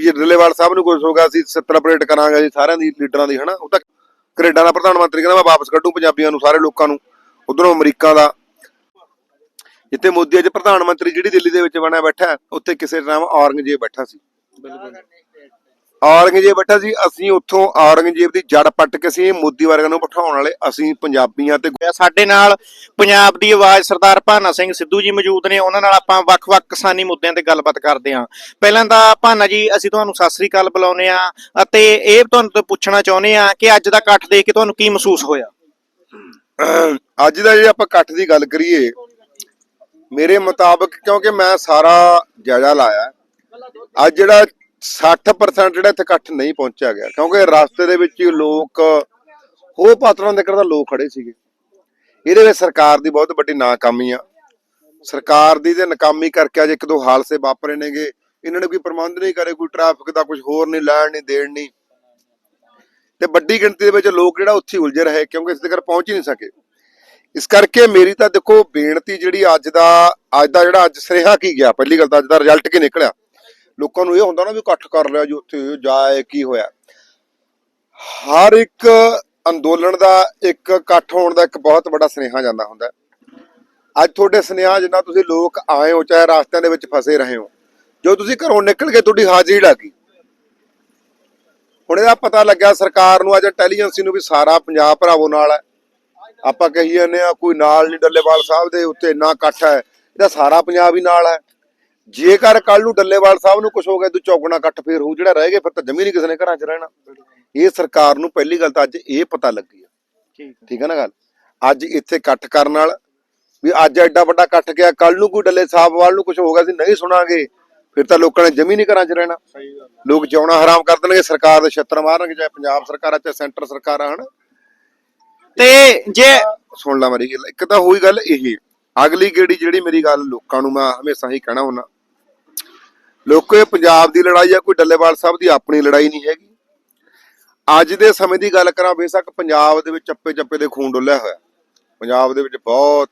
ਵੀ ਜੇ ਡੱਲੇਵਾਲ ਸਾਹਿਬ ਨੂੰ ਕੁਝ ਹੋ ਗਿਆ, ਅਸੀਂ ਸੈਲੀਬ੍ਰੇਟ ਕਰਾਂਗੇ ਜੀ ਸਾਰਿਆਂ ਦੀ ਲੀਡਰਾਂ ਦੀ, ਹਨਾ? ਉਹ ਤਾਂ ਕੈਨੇਡਾ ਦਾ ਪ੍ਰਧਾਨ ਮੰਤਰੀ ਕਹਿੰਦਾ, ਮੈਂ ਵਾਪਸ ਕੱਢੂ ਪੰਜਾਬੀਆਂ ਨੂੰ, ਸਾਰੇ ਲੋਕਾਂ ਨੂੰ, ਉਧਰੋਂ ਅਮਰੀਕਾ ਦਾ। ਜਿੱਥੇ ਮੋਦੀ ਅੱਜ ਪ੍ਰਧਾਨ ਮੰਤਰੀ ਜਿਹੜੀ ਦਿੱਲੀ ਦੇ ਵਿੱਚ ਬਣਿਆ ਬੈਠਾ, ਉੱਥੇ ਕਿਸੇ ਟਾਈਮ ਔਰੰਗਜ਼ੇਬ ਬੈਠਾ ਸੀ। ਔਰੰਗਜ਼ੇਬ ਬੈਠਾ ਸੀ ਅਸੀਂ ਉੱਥੋਂ ਔਰੰਗਜ਼ੇਬ ਦੀ ਜੜ ਪੱਟ ਕੇ ਅਸੀਂ ਮੋਦੀ ਵਰਗਾ ਨੂੰ ਬਿਠਾਉਣ ਵਾਲੇ ਅਸੀਂ ਪੰਜਾਬੀਆਂ ਤੇ। ਸਾਡੇ ਨਾਲ ਪੰਜਾਬ ਦੀ ਆਵਾਜ਼ ਸਰਦਾਰ ਭਾਨਾ ਸਿੰਘ ਸਿੱਧੂ ਜੀ ਮੌਜੂਦ ਨੇ ਉਹਨਾਂ ਨਾਲ ਆਪਾਂ ਵੱਖ-ਵੱਖ ਕਿਸਾਨੀ ਮੁੱਦਿਆਂ ਤੇ ਗੱਲਬਾਤ ਕਰਦੇ ਹਾਂ ਪਹਿਲਾਂ ਤਾਂ ਭਾਨਾ ਜੀ ਅਸੀਂ ਤੁਹਾਨੂੰ ਸਤਿ ਸ੍ਰੀ ਅਕਾਲ ਬੁਲਾਉਂਦੇ ਆ ਅਤੇ ਇਹ ਤੁਹਾਨੂੰ ਤੋਂ ਪੁੱਛਣਾ ਚਾਹੁੰਦੇ ਆ ਕਿ ਅੱਜ ਦਾ ਇਕੱਠ ਦੇਖ ਕੇ ਤੁਹਾਨੂੰ ਕੀ ਮਹਿਸੂਸ ਹੋਇਆ ਅੱਜ ਦਾ ਜੇ ਆਪਾਂ ਇਕੱਠ ਦੀ ਗੱਲ ਕਰੀਏ ਮੇਰੇ ਮੁਤਾਬਕ ਕਿਉਂਕਿ ਮੈਂ ਸਾਰਾ ਜਾਇਜ਼ਾ ਲਾਇਆ ਅੱਜ ਜਿਹੜਾ 60% ਜਿਹੜਾ ਇੱਥੇ ਇਕੱਠ ਨਹੀਂ ਪਹੁੰਚਿਆ ਗਿਆ। ਕਿਉਂਕਿ ਰਸਤੇ ਦੇ ਵਿੱਚ ਹੀ ਲੋਕ ਹੋ ਪਾਤਰਾਂ ਦੇ ਕਰਦਾ ਲੋਕ ਖੜੇ ਸੀਗੇ। ਇਹਦੇ ਵਿੱਚ ਸਰਕਾਰ ਦੀ ਬਹੁਤ ਵੱਡੀ ਨਾਕਾਮੀ ਆ। ਸਰਕਾਰ ਦੀ ਤੇ ਨਾਕਾਮੀ ਕਰਕੇ ਅੱਜ ਇੱਕ ਦੋ ਹਾਦਸੇ ਵਾਪਰੇ ਨੇਗੇ। ਇਹਨਾਂ ਨੇ ਕੋਈ ਪ੍ਰਬੰਧ ਨਹੀਂ ਕਰੇ, ਕੋਈ ਟ੍ਰੈਫਿਕ ਦਾ ਕੁਝ ਹੋਰ ਨਹੀਂ, ਲੈਣ ਨਹੀਂ, ਦੇਣ ਨਹੀਂ। ਤੇ ਵੱਡੀ ਗਿਣਤੀ ਦੇ ਵਿੱਚ ਲੋਕ ਜਿਹੜਾ ਉੱਥੇ ਉਲਝੇ ਰਹੇ, ਕਿਉਂਕਿ ਇਸ ਦੇ ਘਰ ਪਹੁੰਚ ਹੀ ਨਹੀਂ ਸਕੇ। ਇਸ ਕਰਕੇ ਮੇਰੀ ਤਾਂ ਦੇਖੋ ਬੇਨਤੀ ਜਿਹੜੀ ਅੱਜ ਦਾ ਅੱਜ ਦਾ ਜਿਹੜਾ ਅੱਜ ਸਰੇਹਾ ਕੀ ਗਿਆ, ਪਹਿਲੀ ਗੱਲ ਤਾਂ ਅੱਜ ਦਾ ਰਿਜ਼ਲਟ ਕੀ ਨਿਕਲਿਆ? ਲੋਕਾਂ ਨੂੰ ਇਹ ਹੁੰਦਾ ਨਾ ਵੀ ਇਕੱਠ ਕਰ ਲਿਆ ਜੀ ਉੱਥੇ ਜਾਏ, ਕੀ ਹੋਇਆ। ਹਰ ਇੱਕ ਅੰਦੋਲਨ ਦਾ ਇੱਕ ਇਕੱਠ ਹੋਣ ਦਾ ਇੱਕ ਬਹੁਤ ਵੱਡਾ ਸੁਨੇਹਾ ਜਾਂਦਾ ਹੁੰਦਾ। ਅੱਜ ਤੁਹਾਡੇ ਸੁਨੇਹਾ ਜਿੰਨਾ ਤੁਸੀਂ ਲੋਕ ਆਏ ਹੋ, ਚਾਹੇ ਰਾਸਤਿਆਂ ਦੇ ਵਿੱਚ ਫਸੇ ਰਹੇ ਹੋ, ਜੋ ਤੁਸੀਂ ਘਰੋਂ ਨਿਕਲ ਕੇ ਤੁਹਾਡੀ ਹਾਜ਼ਰੀ ਲੱਗੀ ਹੁਣ ਇਹਦਾ ਪਤਾ ਲੱਗਿਆ ਸਰਕਾਰ ਨੂੰ, ਅੱਜ ਇੰਟੈਲੀਜੈਂਸੀ ਨੂੰ ਵੀ ਸਾਰਾ ਪੰਜਾਬ ਭਰਾਵੋ ਨਾਲ ਹੈ। ਆਪਾਂ ਕਹੀ ਜਾਂਦੇ ਆ ਕੋਈ ਨਾਲ ਨਹੀਂ ਡੱਲੇਵਾਲ ਸਾਹਿਬ ਦੇ ਉੱਤੇ ਇੰਨਾ ਇਕੱਠ ਹੈ। ਇਹਦਾ ਸਾਰਾ ਪੰਜਾਬ ਹੀ ਨਾਲ ਹੈ। ਜੇਕਰ ਕੱਲ ਨੂੰ ਡੱਲੇਵਾਲ ਸਾਹਿਬ ਨੂੰ ਕੁਝ ਹੋ ਗਿਆ ਤੂੰ ਚੌਗਣਾ ਇਕੱਠ ਫੇਰ ਹੋਊ ਜਿਹੜਾ ਰਹਿ ਗਏ ਫਿਰ ਤਾਂ ਜਮੀ ਨਹੀਂ ਕਿਸੇ ਨੇ ਘਰਾਂ 'ਚ ਰਹਿਣਾ। ਇਹ ਸਰਕਾਰ ਨੂੰ ਪਹਿਲੀ ਗੱਲ ਤਾਂ ਅੱਜ ਇਹ ਪਤਾ ਲੱਗੀ ਹੈ ਠੀਕ ਹੈ ਨਾ ਗੱਲ? ਅੱਜ ਇੱਥੇ ਇਕੱਠ ਕਰਨ ਨਾਲ ਵੀ ਅੱਜ ਐਡਾ ਵੱਡਾ ਇਕੱਠ ਗਿਆ ਕੱਲ ਨੂੰ ਕੋਈ ਡੱਲੇ ਸਾਹਿਬ ਵਾਲ ਨੂੰ ਕੁਝ ਹੋ ਗਿਆ ਸੀ ਨਹੀਂ ਸੁਣਾਂਗੇ ਫਿਰ ਤਾਂ ਲੋਕਾਂ ਨੇ ਜਮੀ ਨਹੀਂ ਘਰਾਂ 'ਚ ਰਹਿਣਾ। ਲੋਕ ਜਿਉਣਾ ਹਰਾਮ ਕਰ ਦੇਣਗੇ ਸਰਕਾਰ ਦੇ ਛੱਤਰ ਮਾਰਨਗੇ ਚਾਹੇ ਪੰਜਾਬ ਸਰਕਾਰ ਆ ਚਾਹੇ ਸੈਂਟਰ ਸਰਕਾਰ ਆ ਹਨ? ਤੇ ਜੇ ਸੁਣ ਲਾ ਮੇਰੀ ਗੱਲ ਇੱਕ ਤਾਂ ਹੋਈ ਗੱਲ ਇਹ ਅਗਲੀ ਗੇੜੀ ਜਿਹੜੀ ਮੇਰੀ ਗੱਲ ਲੋਕਾਂ ਨੂੰ ਮੈਂ ਹਮੇਸ਼ਾ ਹੀ ਕਹਿਣਾ ਹੁੰਦਾ। ਲੋਕੋ, ਇਹ ਪੰਜਾਬ ਦੀ ਲੜਾਈ ਆ, ਕੋਈ ਡੱਲੇਵਾਲ ਸਾਹਿਬ ਦੀ ਆਪਣੀ ਲੜਾਈ ਨਹੀਂ ਹੈਗੀ। ਅੱਜ ਦੇ ਸਮੇਂ ਦੀ ਗੱਲ ਕਰਾਂ, ਬੇਸ਼ੱਕ ਪੰਜਾਬ ਦੇ ਵਿੱਚ ਚੱਪੇ ਚੱਪੇ ਦੇ ਖੂਨ ਡੁੱਲਿਆ ਹੋਇਆ। ਪੰਜਾਬ ਦੇ ਵਿੱਚ ਬਹੁਤ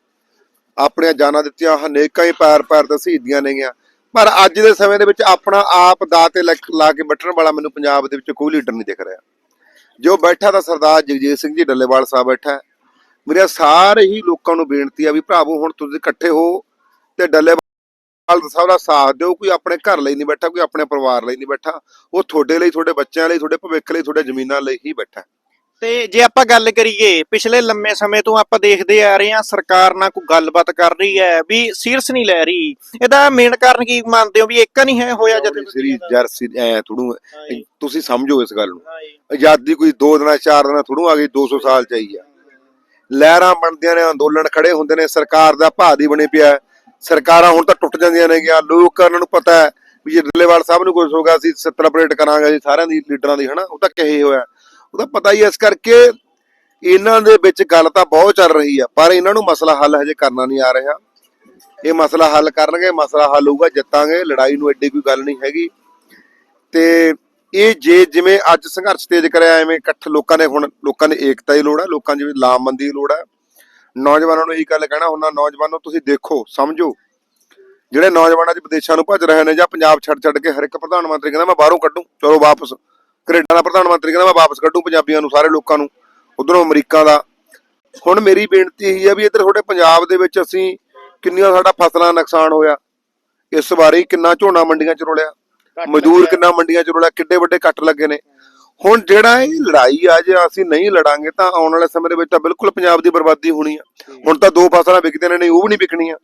ਆਪਣੀਆਂ ਜਾਨਾਂ ਦਿੱਤੀਆਂ, ਹਨੇਕਾਂ ਹੀ ਪੈਰ ਪੈਰ ਤੇ ਸ਼ਹੀਦੀਆਂ ਨੇਗੀਆਂ। ਪਰ ਅੱਜ ਦੇ ਸਮੇਂ ਦੇ ਵਿੱਚ ਆਪਣਾ ਆਪ ਦਾ ਤੇ ਲੱਕ- ਲਾ ਕੇ ਬਟਣ ਵਾਲਾ ਮੈਨੂੰ ਪੰਜਾਬ ਦੇ ਵਿੱਚ ਕੋਈ ਲੀਡਰ ਨਹੀਂ ਦਿਖ ਰਿਹਾ। ਜੋ ਬੈਠਾ ਤਾਂ ਸਰਦਾਰ ਜਗਜੀਤ ਸਿੰਘ ਜੀ, ਡੱਲੇਵਾਲ ਸਾਹਿਬ ਬੈਠਾ ਮੇਰੇ ਸਾਰੇ ਹੀ ਲੋਕਾਂ ਨੂੰ ਬੇਨਤੀ ਆ ਵੀ ਭਰਾਵੋ ਹੁਣ ਤੁਸੀਂ ਇਕੱਠੇ ਹੋ ਤੇ ਡੱਲੇਵਾਲ ਸਾਹਿਬ ਦਾ ਸਾਥ ਦਿਓ ਕੋਈ ਆਪਣੇ ਘਰ ਲਈ ਨਹੀਂ ਬੈਠਾ ਕੋਈ ਆਪਣੇ ਪਰਿਵਾਰ ਲਈ ਨਹੀਂ ਬੈਠਾ ਉਹ ਤੁਹਾਡੇ ਲਈ ਤੁਹਾਡੇ ਬੱਚਿਆਂ ਲਈ ਤੁਹਾਡੇ ਭਵਿੱਖ ਲਈ ਤੁਹਾਡੇ ਜ਼ਮੀਨਾਂ ਲਈ ਹੀ ਬੈਠਾ। ਤੇ ਜੇ ਆਪਾਂ ਗੱਲ ਕਰੀਏ ਪਿਛਲੇ ਲੰਮੇ ਸਮੇਂ ਤੋਂ ਆਪਾਂ ਦੇਖਦੇ ਆ ਰਹੇ ਹਾਂ ਸਰਕਾਰ ਨਾਲ ਕੋਈ ਗੱਲਬਾਤ ਕਰ ਰਹੀ ਹੈ ਵੀ ਸੀਰੀਅਸ ਨਹੀਂ ਲੈ ਰਹੀ। ਇਹਦਾ ਮੇਨ ਕਾਰਨ ਕੀ ਮੰਨਦੇ ਹੋ ਵੀ ਇੱਕ ਨਹੀਂ ਹੈ ਹੋਇਆ ਜਦ ਸ੍ਰੀ ਜਰਸੀ ਐ ਥੋੜੂ ਤੁਸੀਂ ਸਮਝੋ ਇਸ ਗੱਲ ਨੂੰ। ਆਜ਼ਾਦੀ ਕੋਈ 2 ਦਿਨਾਂ 4 ਦਿਨਾਂ ਥੋੜੂ ਆ ਗਈ 200 ਸਾਲ ਚ ਆਈ ਆ। ਲਹਿਰਾਂ ਬਣਦੀਆਂ ਨੇ ਅੰਦੋਲਨ ਖੜੇ ਹੁੰਦੇ ਨੇ ਸਰਕਾਰ ਦਾ ਭਾਦੀ ਬਣੇ ਪਿਆ ਸਰਕਾਰਾਂ ਹੁਣ ਤਾਂ ਟੁੱਟ ਜਾਂਦੀਆਂ ਨੇ ਗਿਆ ਲੋਕ ਉਹਨਾਂ ਨੂੰ ਪਤਾ ਹੈ ਵੀ ਜੇ ਡੱਲੇਵਾਲ ਸਾਹਿਬ ਨੂੰ ਕੁਝ ਹੋ ਗਿਆ ਅਸੀਂ ਸੈਲੀਬ੍ਰੇਟ ਕਰਾਂਗੇ ਜੀ ਸਾਰਿਆਂ ਦੀ ਲੀਡਰਾਂ ਦੀ ਹਨਾ? ਉਹ ਤਾਂ ਕਹੇ ਹੋਇਆ। ਉਹਦਾ ਪਤਾ ਹੀ ਹੈ, ਇਸ ਕਰਕੇ ਇਹਨਾਂ ਦੇ ਵਿੱਚ ਗੱਲ ਤਾਂ ਬਹੁਤ ਚੱਲ ਰਹੀ ਆ ਪਰ ਇਹਨਾਂ ਨੂੰ ਮਸਲਾ ਹੱਲ ਹਜੇ ਕਰਨਾ ਨਹੀਂ ਆ ਰਿਹਾ। ਇਹ ਮਸਲਾ ਹੱਲ ਕਰਨਗੇ ਮਸਲਾ ਹੱਲ ਹੋਊਗਾ ਜਿੱਤਾਂਗੇ ਲੜਾਈ ਨੂੰ ਐਡੀ ਕੋਈ ਗੱਲ ਨਹੀਂ ਹੈਗੀ। ਤੇ ਇਹ ਜੇ ਜਿਵੇਂ ਅੱਜ ਸੰਘਰਸ਼ ਤੇਜ ਕਰਿਆ, ਐਵੇਂ ਇਕੱਠ ਲੋਕਾਂ ਨੇ ਹੁਣ ਲੋਕਾਂ ਨੇ ਏਕਤਾ ਦੀ ਲੋੜ ਹੈ ਲੋਕਾਂ ਦੀ ਲਾਮਬੰਦੀ ਦੀ ਲੋੜ ਹੈ ਨੌਜਵਾਨਾਂ ਨੂੰ ਇਹੀ ਗੱਲ ਕਹਿਣਾ ਹੁੰਦਾ ਨੌਜਵਾਨੋ ਤੁਸੀਂ ਦੇਖੋ, ਸਮਝੋ। ਜਿਹੜੇ ਨੌਜਵਾਨ ਅੱਜ ਵਿਦੇਸ਼ਾਂ ਨੂੰ ਭੱਜ ਰਹੇ ਨੇ ਜਾਂ ਪੰਜਾਬ ਛੱਡ ਛੱਡ ਕੇ ਹਰ ਇੱਕ ਪ੍ਰਧਾਨ ਮੰਤਰੀ ਕਹਿੰਦਾ, ਮੈਂ ਬਾਹਰੋਂ ਕੱਢੂ, ਚਲੋ ਵਾਪਸ। ਕੈਨੇਡਾ ਦਾ ਪ੍ਰਧਾਨ ਮੰਤਰੀ ਕਹਿੰਦਾ, ਮੈਂ ਵਾਪਸ ਕੱਢੂ ਪੰਜਾਬੀਆਂ ਨੂੰ, ਸਾਰੇ ਲੋਕਾਂ ਨੂੰ, ਉਧਰੋਂ ਅਮਰੀਕਾ ਦਾ। ਹੁਣ ਮੇਰੀ ਬੇਨਤੀ ਇਹੀ ਹੈ ਵੀ ਇੱਧਰ ਤੁਹਾਡੇ ਪੰਜਾਬ ਦੇ ਵਿੱਚ ਅਸੀਂ ਕਿੰਨੀਆਂ ਸਾਡਾ ਫਸਲਾਂ ਦਾ ਨੁਕਸਾਨ ਹੋਇਆ। ਇਸ ਵਾਰੀ ਕਿੰਨਾ ਝੋਨਾ ਮੰਡੀਆਂ ਚ ਰੋਲਿਆ। ਮਜ਼ਦੂਰ ਕਿੰਨਾ ਮੰਡੀਆਂ ਚ ਰੋਲਿਆ ਕਿੱਡੇ ਵੱਡੇ ਕੱਟ ਲੱਗੇ ਨੇ। ਹੁਣ ਜਿਹੜਾ ਇਹ ਲੜਾਈ ਆ ਜੇ ਅਸੀਂ ਨਹੀਂ ਲੜਾਂਗੇ ਤਾਂ ਆਉਣ ਵਾਲੇ ਸਮੇਂ ਦੇ ਵਿੱਚ ਤਾਂ ਬਿਲਕੁਲ ਪੰਜਾਬ ਦੀ ਬਰਬਾਦੀ ਹੋਣੀ ਆ। ਹੁਣ ਤਾਂ ਦੋ ਫਸਲਾਂ ਵਿਕਦੀਆਂ ਨੇ ਨਹੀਂ ਉਹ ਵੀ ਨਹੀਂ ਵਿਕਣੀਆਂ।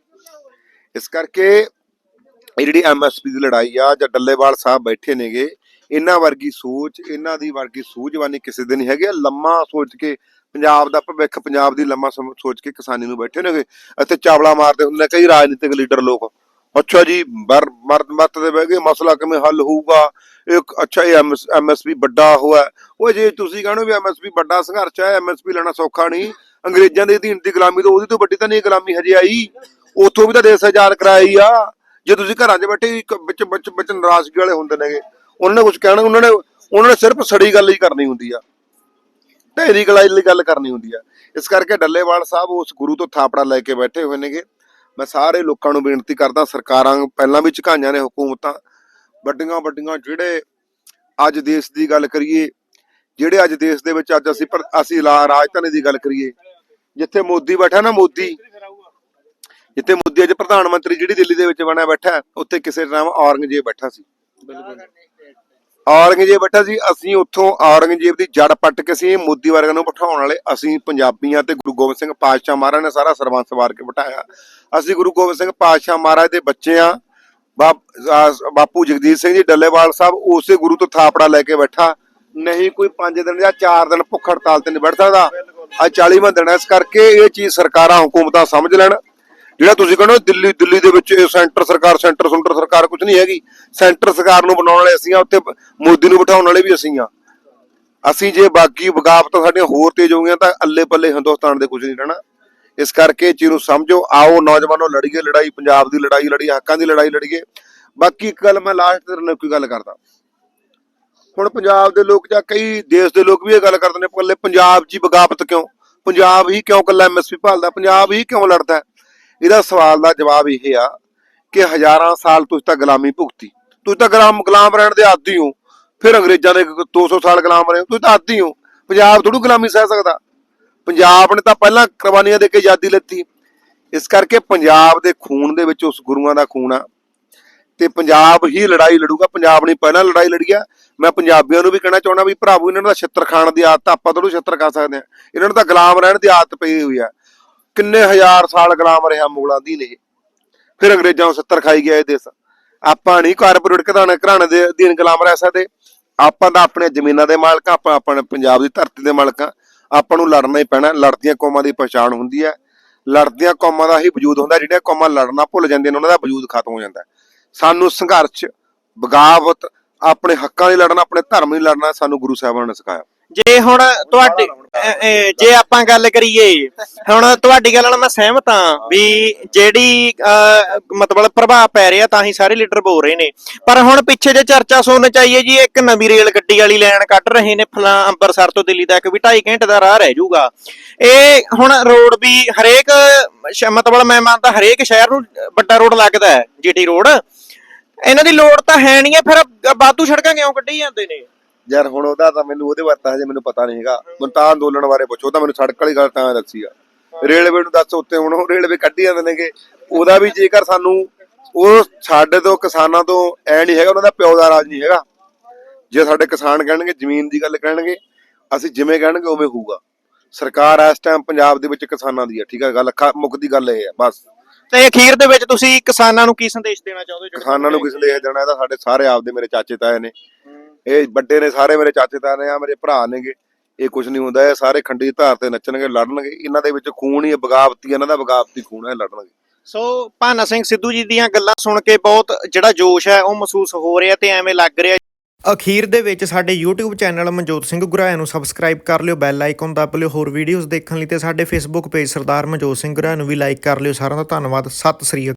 ਇਸ ਕਰਕੇ ਇਹ ਜਿਹੜੀ ਐਮਐਸਪੀ ਦੀ ਲੜਾਈ ਆ ਜਾਂ ਡੱਲੇਵਾਲ ਸਾਹਿਬ ਬੈਠੇ ਨੇਗੇ ਇਹਨਾਂ ਵਰਗੀ ਸੋਚ ਇਹਨਾਂ ਦੀ ਵਰਗੀ ਸੂਝਵਾਨੀ ਕਿਸੇ ਦੇ ਨਹੀਂ ਹੈਗੀ। ਲੰਮਾ ਸੋਚ ਕੇ ਪੰਜਾਬ ਦਾ ਭਵਿੱਖ ਪੰਜਾਬ ਦੀ ਲੰਮਾ ਸੋਚ ਕੇ ਕਿਸਾਨੀ ਨੂੰ ਬੈਠੇ ਨੇਗੇ। ਇੱਥੇ ਚਾਵਲਾ ਮਾਰਦੇ ਹੁੰਦੇ ਨੇ ਕਈ ਰਾਜਨੀਤਿਕ ਲੀਡਰ ਲੋਕ। ਅੱਛਾ ਜੀ, ਮਰ ਮਰਦ ਮੱਤ ਦੇ ਬਹਿ ਗਏ, ਮਸਲਾ ਕਿਵੇਂ ਹੱਲ ਹੋਊਗਾ? ਇੱਕ ਅੱਛਾ ਇਹ ਐਮਐਸਪੀ ਵੱਡਾ ਹੋਇਆ। ਉਹ ਜੇ ਤੁਸੀਂ ਕਹਿੰਦੇ ਵੀ ਐਮਐਸਪੀ ਵੱਡਾ ਸੰਘਰਸ਼ ਹੈ, ਐਮਐਸਪੀ ਲੈਣਾ ਸੌਖਾ ਨਹੀਂ, ਅੰਗਰੇਜ਼ਾਂ ਦੇ ਅਧੀਨ ਦੀ ਗੁਲਾਮੀ ਤੋਂ ਉਹਦੀ ਤੋਂ ਵੱਡੀ ਤਾਂ ਨਹੀਂ ਗੁਲਾਮੀ ਹਜੇ ਆਈ। ਉਥੋਂ ਵੀ ਤਾਂ ਦੇਸ਼ ਆਜ਼ਾਦ ਕਰਾਈ ਆ। ਜੇ ਤੁਸੀਂ ਘਰਾਂ 'ਚ ਬੈਠੇ ਵਿੱਚ ਵਿੱਚ ਵਿੱਚ ਨਾਰਾਜ਼ਗੀ ਵਾਲੇ ਹੁੰਦੇ ਨੇਗੇ। ਉਹਨਾਂ ਨੇ ਕੁਝ ਕਹਿਣਾ, ਉਹਨਾਂ ਨੇ ਉਹਨਾਂ ਨੇ ਸਿਰਫ ਸੜੀ ਗੱਲ ਹੀ ਕਰਨੀ ਹੁੰਦੀ ਆ। ਢੇਰੀ ਗਲਾਈ ਲਈ ਗੱਲ ਕਰਨੀ ਹੁੰਦੀ ਆ। ਇਸ ਕਰਕੇ ਡੱਲੇਵਾਲ ਸਾਹਿਬ ਉਸ ਗੁਰੂ ਤੋਂ ਥਾਪੜਾ ਲੈ ਕੇ ਬੈਠੇ ਹੋਏ ਨੇਗੇ। ਮੈਂ ਸਾਰੇ ਲੋਕਾਂ ਨੂੰ ਬੇਨਤੀ ਕਰਦਾ, ਸਰਕਾਰਾਂ ਪਹਿਲਾਂ ਵੀ ਝੁਕਾਈਆਂ ਨੇ ਹਕੂਮਤਾਂ, ਵੱਡੀਆਂ ਵੱਡੀਆਂ ਜਿਹੜੇ ਅੱਜ ਦੇਸ਼ ਦੀ ਗੱਲ ਕਰੀਏ, ਜਿਹੜੇ ਅੱਜ ਦੇਸ਼ ਦੇ ਵਿੱਚ ਅੱਜ ਅਸੀਂ ਅਸੀਂ ਰਾਜਧਾਨੀ ਦੀ ਗੱਲ ਕਰੀਏ, ਜਿੱਥੇ ਮੋਦੀ ਬੈਠਾ ਨਾ ਮੋਦੀ, ਜਿੱਥੇ ਮੋਦੀ ਅੱਜ ਪ੍ਰਧਾਨ ਮੰਤਰੀ ਜਿਹੜੀ ਦਿੱਲੀ ਦੇ ਵਿੱਚ ਬਣਿਆ ਬੈਠਾ, ਉੱਥੇ ਕਿਸੇ ਟਾਈਮ ਔਰੰਗਜ਼ੇਬ ਬੈਠਾ ਸੀ। ਔਰੰਗਜ਼ੇਬ ਬੈਠਾ ਸੀ, ਅਸੀਂ ਉੱਥੋਂ ਔਰੰਗਜ਼ੇਬ ਦੀ ਜੜ ਪੱਟ ਕੇ ਅਸੀਂ ਮੋਦੀ ਵਰਗਾ ਨੂੰ ਬਿਠਾਉਣ ਵਾਲੇ। ਅਸੀਂ ਪੰਜਾਬੀਆਂ ਤੇ ਗੁਰੂ ਗੋਬਿੰਦ ਸਿੰਘ ਪਾਤਸ਼ਾਹ ਮਹਾਰਾਜ ਨੇ ਸਾਰਾ ਸਰਬੰਸ ਵਾਰ ਕੇ ਬਿਠਾਇਆ। ਅਸੀਂ ਗੁਰੂ ਗੋਬਿੰਦ ਸਿੰਘ ਪਾਤਸ਼ਾਹ ਮਹਾਰਾਜ ਦੇ ਬੱਚੇ ਆ। ਬਾਪੂ ਜਗਦੀਸ਼ ਸਿੰਘ ਜੀ, ਡੱਲੇਵਾਲ ਸਾਹਿਬ, ਉਸੇ ਗੁਰੂ ਤੋਂ ਥਾਪੜਾ ਲੈ ਕੇ ਬੈਠਾ। ਨਹੀਂ ਕੋਈ 5 ਦਿਨ ਜਾਂ 4 ਦਿਨ ਭੁੱਖ ਹੜਤਾਲ ਤੇ ਨਹੀਂ ਬੈਠ ਸਕਦਾ। ਅੱਜ 40ਵਾਂ ਦਿਨ ਇਸ ਕਰਕੇ ਇਹ ਚੀਜ਼ ਸਰਕਾਰਾਂ, ਹਕੂਮਤਾਂ ਸਮਝ ਲੈਣ। ਜਿਹੜਾ ਤੁਸੀਂ ਕਹਿੰਦੇ ਹੋ ਦਿੱਲੀ ਦਿੱਲੀ ਦੇ ਵਿੱਚ ਸੈਂਟਰ ਸਰਕਾਰ, ਸੈਂਟਰ ਸੁੰਟਰ ਸਰਕਾਰ ਕੁਝ ਨਹੀਂ ਹੈਗੀ। ਸੈਂਟਰ ਸਰਕਾਰ ਨੂੰ ਬਣਾਉਣ ਵਾਲੇ ਅਸੀਂ ਆ, ਉੱਥੇ ਮੋਦੀ ਨੂੰ ਬਿਠਾਉਣ ਵਾਲੇ ਵੀ ਅਸੀਂ ਆ। ਅਸੀਂ ਜੇ ਬਾਕੀ ਬਗਾਵਤਾਂ ਸਾਡੀਆਂ ਹੋਰ ਤੇਜ਼ ਹੋ ਗਈਆਂ ਤਾਂ ਅੱਲੇ ਪੱਲੇ ਹਿੰਦੁਸਤਾਨ ਦੇ ਕੁਝ ਨਹੀਂ ਰਹਿਣਾ। ਇਸ ਕਰਕੇ ਚੀਜ਼ ਨੂੰ ਸਮਝੋ, ਆਓ ਨੌਜਵਾਨੋ ਲੜੀਏ, ਲੜਾਈ ਪੰਜਾਬ ਦੀ ਲੜਾਈ, ਲੜੀਏ, ਹੱਕਾਂ ਦੀ ਲੜਾਈ ਲੜੀਏ। ਬਾਕੀ ਇੱਕ ਗੱਲ ਮੈਂ ਲਾਸਟ ਤੇ ਨਾਲ ਕੋਈ ਗੱਲ ਕਰਦਾ। ਹੁਣ ਪੰਜਾਬ ਦੇ ਲੋਕ ਜਾਂ ਕਈ ਦੇਸ਼ ਦੇ ਲੋਕ ਵੀ ਇਹ ਗੱਲ ਕਰਦੇ ਨੇ, ਪੱਲੇ ਪੰਜਾਬ 'ਚ ਹੀ ਬਗਾਵਤ ਕਿਉਂ? ਪੰਜਾਬ ਹੀ ਕਿਉਂ ਕੱਲਾ ਐਮਐਸਪੀ ਭਾਲਦਾ? ਪੰਜਾਬ ਹੀ ਕਿਉਂ ਲੜਦਾ? ਇਹਦਾ ਸਵਾਲ ਦਾ ਜਵਾਬ ਇਹ ਆ ਕਿ ਹਜ਼ਾਰਾਂ ਸਾਲ ਤੁਸੀਂ ਤਾਂ ਗੁਲਾਮੀ ਭੁਗਤੀ। ਤੁਸੀਂ ਤਾਂ ਗੁਲਾਮ ਗੁਲਾਮ ਰਹਿਣ ਦੇ ਆਦੀ ਹੋ। ਫਿਰ ਅੰਗਰੇਜ਼ਾਂ ਦੇ 200 ਸਾਲ ਗੁਲਾਮ ਰਹੇ ਤੁਸੀਂ ਤਾਂ ਆਦੀ ਹੋ। ਪੰਜਾਬ ਥੋੜੂ ਗੁਲਾਮੀ ਸਹਿ ਸਕਦਾ। ਪੰਜਾਬ ਨੇ ਤਾਂ ਪਹਿਲਾਂ ਕੁਰਬਾਨੀਆਂ ਦੇ ਕੇ ਆਜ਼ਾਦੀ ਲੈਤੀ। ਇਸ ਕਰਕੇ ਪੰਜਾਬ ਦੇ ਖੂਨ ਦੇ ਵਿੱਚ ਉਸ ਗੁਰੂਆਂ ਦਾ ਖੂਨ ਆ। ਤੇ ਪੰਜਾਬ ਹੀ ਲੜਾਈ ਲੜੂਗਾ। ਪੰਜਾਬ ਨੇ ਪਹਿਲਾਂ ਲੜਾਈ ਲੜੀ ਆ। ਮੈਂ ਪੰਜਾਬੀਆਂ ਨੂੰ ਵੀ ਕਹਿਣਾ ਚਾਹੁੰਦਾ ਵੀ ਭਰਾਵੋ, ਇਹਨਾਂ ਨੂੰ ਤਾਂ ਛੱਤਰ ਖਾਣ ਦੀ ਆਦਤ ਆਪਾਂ ਥੋੜੂ ਛੱਤਰ ਖਾ ਸਕਦੇ ਆ ਇਹਨਾਂ ਨੂੰ ਤਾਂ ਗੁਲਾਮ ਰਹਿਣ ਦੀ ਆਦਤ ਪਈ ਹੋਈ ਆ। ਕਿੰਨੇ ਹਜ਼ਾਰ ਸਾਲ ਗੁਲਾਮ ਰਿਹਾ ਮੁਗਲਾਂ ਦੀ ਨੇ ਫਿਰ ਅੰਗਰੇਜ਼ਾਂ ਨੂੰ ਛੱਤਰ ਖਾਈ ਗਿਆ ਇਹ ਦੇਸ਼। ਆਪਾਂ ਨਹੀਂ ਕਾਰਪੋਰੇਟ ਘਰਾਣੇ ਘਰਾਣੇ ਦੇ ਅਧੀਨ ਗੁਲਾਮ ਰਹਿ ਸਕਦੇ। ਆਪਾਂ ਤਾਂ ਆਪਣੇ ਜ਼ਮੀਨਾਂ ਦੇ ਮਾਲਕ ਆਪਾਂ ਆਪਣੇ ਪੰਜਾਬ ਦੀ ਧਰਤੀ ਦੇ ਮਾਲਕ ਆ। ਆਪਾਂ ਨੂੰ ਲੜਨਾ ਹੀ ਪੈਣਾ, ਲੜਦੀਆਂ ਕੌਮਾਂ ਦੀ ਪਛਾਣ ਹੁੰਦੀ ਹੈ। ਲੜਦੀਆਂ ਕੌਮਾਂ ਦਾ ਹੀ ਵਜੂਦ ਹੁੰਦਾ, ਜਿਹੜੀਆਂ ਕੌਮਾਂ ਲੜਨਾ ਭੁੱਲ ਜਾਂਦੀਆਂ ਨੇ, ਉਹਨਾਂ ਦਾ ਵਜੂਦ ਖਤਮ ਹੋ ਜਾਂਦਾ ਸਾਨੂੰ ਸੰਘਰਸ਼, ਬਗਾਵਤ, ਆਪਣੇ ਹੱਕਾਂ ਲਈ ਲੜਨਾ, ਆਪਣੇ ਧਰਮ ਲਈ ਲੜਨਾ ਸਾਨੂੰ ਗੁਰੂ ਸਾਹਿਬਾਨ ਨੇ ਸਿਖਾਇਆ। ਜੇ ਹੁਣ ਤੁਹਾਡੀ ਅ- ਜੇ ਆਪਾਂ ਗੱਲ ਕਰੀਏ ਹੁਣ ਤੁਹਾਡੀ ਗੱਲ ਨਾਲ ਮੈਂ ਸਹਿਮਤ ਹਾਂ ਵੀ ਜਿਹੜੀ ਅ, ਮਤਲਬ ਪ੍ਰਭਾਵ ਪੈ ਰਿਹਾ ਤਾਂ ਹੀ ਸਾਰੇ ਲੀਡਰ ਬੋਲ ਰਹੇ ਨੇ। ਪਰ ਹੁਣ ਪਿੱਛੇ ਜੇ ਚਰਚਾ ਸੁਣਨ ਚਾਹੀਏ ਜੀ ਇੱਕ ਨਵੀਂ ਰੇਲ ਗੱਡੀ ਵਾਲੀ ਲਾਈਨ ਕੱਢ ਰਹੇ ਨੇ ਫਲਾਂ ਅੰਮ੍ਰਿਤਸਰ ਤੋਂ ਦਿੱਲੀ ਤੱਕ ਵੀ 2.5 ਘੰਟੇ ਦਾ ਰਾਹ ਰਹਿ ਜਾਊਗਾ। ਇਹ ਹੁਣ ਰੋਡ ਵੀ ਹਰੇਕ ਸ਼- ਮਤਲਬ ਮੈਂ ਮੰਨਦਾ ਹਰੇਕ ਸ਼ਹਿਰ ਨੂੰ ਵੱਡਾ ਰੋਡ ਲੱਗਦਾ ਹੈ ਜੀਟੀ ਰੋਡ। ਇਹਨਾਂ ਦੀ ਲੋੜ ਤਾਂ ਹੈ ਨਹੀਂ ਹੈ ਫਿਰ ਵਾਧੂ ਸੜਕਾਂ ਕਿਉਂ ਕੱਢੀ ਜਾਂਦੇ ਨੇ? ਯਾਰ ਹੁਣ ਉਹਦਾ ਤਾਂ ਮੈਨੂੰ ਉਹਦੇ ਬਾਰੇ ਤਾਂ ਹਜੇ ਮੈਨੂੰ ਪਤਾ ਨਹੀਂ ਹੈਗਾ। ਮੈਨੂੰ ਤਾਂ ਅੰਦੋਲਨ ਬਾਰੇ ਪੁੱਛੋ ਤਾਂ ਮੈਨੂੰ ਸੜਕ ਵਾਲੀ ਗੱਲ ਤਾਂ ਦੱਸੀ ਆ। ਰੇਲਵੇ ਨੂੰ ਦੱਸ ਉੱਤੇ ਹੁਣ ਉਹ ਰੇਲਵੇ ਕੱਢੀ ਜਾਂਦੇ ਨੇਗੇ। ਉਹਦਾ ਵੀ ਜੇਕਰ ਸਾਨੂੰ ਉਹ ਸਾਡੇ ਤੋਂ ਕਿਸਾਨਾਂ ਤੋਂ ਐ ਨਹੀਂ ਹੈਗਾ ਉਹਨਾਂ ਦਾ ਪਿਓ ਦਾ ਰਾਜ ਨਹੀਂ ਹੈਗਾ। ਜੇ ਸਾਡੇ ਕਿਸਾਨ ਕਹਿਣਗੇ ਜ਼ਮੀਨ ਦੀ ਗੱਲ ਕਹਿਣਗੇ ਅਸੀਂ ਜਿਵੇਂ ਕਹਿਣਗੇ ਉਵੇਂ ਹੋਊਗਾ। ਸਰਕਾਰ ਇਸ ਟਾਈਮ ਪੰਜਾਬ ਦੇ ਵਿੱਚ ਕਿਸਾਨਾਂ ਦੀ ਹੈ ਠੀਕ ਹੈ ਗੱਲ ਖ- ਮੁੱਕਦੀ ਗੱਲ ਇਹ ਹੈ ਬਸ। ਤੇ ਅਖੀਰ ਦੇ ਵਿੱਚ ਤੁਸੀਂ ਕਿਸਾਨਾਂ ਨੂੰ ਕੀ ਸੰਦੇਸ਼ ਦੇਣਾ ਚਾਹੁੰਦੇ ਹੋ? ਕਿਸਾਨਾਂ ਨੂੰ ਕਿਸ ਲਈ ਦੇਣਾ ਇਹਦਾ ਸਾਡੇ ਸਾਰੇ ਆਪਦੇ ਮੇਰੇ ਚਾਚੇ ਤਾਏ ਨੇ। ਇਹ ਵੱਡੇ ਨੇ ਸਾਰੇ ਮੇਰੇ ਚਾਚੇ ਨੇ ਆ ਮੇਰੇ ਭਰਾ ਨੇਗੇ। ਇਹ ਕੁਝ ਨਹੀਂ ਹੁੰਦਾ ਇਹ ਸਾਰੇ ਖੰਡੀ ਧਾਰ ਤੇ ਨੱਚਣਗੇ ਲੜਨਗੇ। ਇਹਨਾਂ ਦੇ ਵਿੱਚ ਖੂਨ ਹੀ ਹੈ, ਬਗਾਵਤੀ ਇਹਨਾਂ ਦਾ ਬਗਾਵਤੀ ਖੂਨ ਹੈ ਲੜਨਗੇ। ਸੋ ਭਾਨਾ ਸਿੰਘ ਸਿੱਧੂ ਜੀ ਦੀਆਂ ਗੱਲਾਂ ਸੁਣ ਕੇ ਬਹੁਤ ਜਿਹੜਾ ਜੋਸ਼ ਹੈ ਉਹ ਮਹਿਸੂਸ ਹੋ ਰਿਹਾ ਤੇ ਐਵੇਂ ਲੱਗ ਰਿਹਾ। ਅਖੀਰ ਦੇ ਵਿੱਚ ਸਾਡੇ YouTube ਚੈਨਲ ਮਨਜੋਤ ਸਿੰਘ ਗੁਰਾਇਆ ਨੂੰ ਸਬਸਕ੍ਰਾਈਬ ਕਰ ਲਿਓ ਬੈਲ ਆਈਕਨ ਦੱਬ ਲਿਓ ਹੋਰ ਵੀਡੀਓਜ਼ ਦੇਖਣ ਲਈ ਤੇ ਸਾਡੇ Facebook ਪੇਜ ਸਰਦਾਰ ਮਨਜੋਤ ਸਿੰਘ ਗੁਰਾਇਆ ਨੂੰ ਵੀ ਲਾਈਕ ਕਰ ਲਿਓ। ਸਾਰਿਆਂ ਦਾ ਧੰਨਵਾਦ ਸਤਿ ਸ੍ਰੀ ਅਕਾਲ।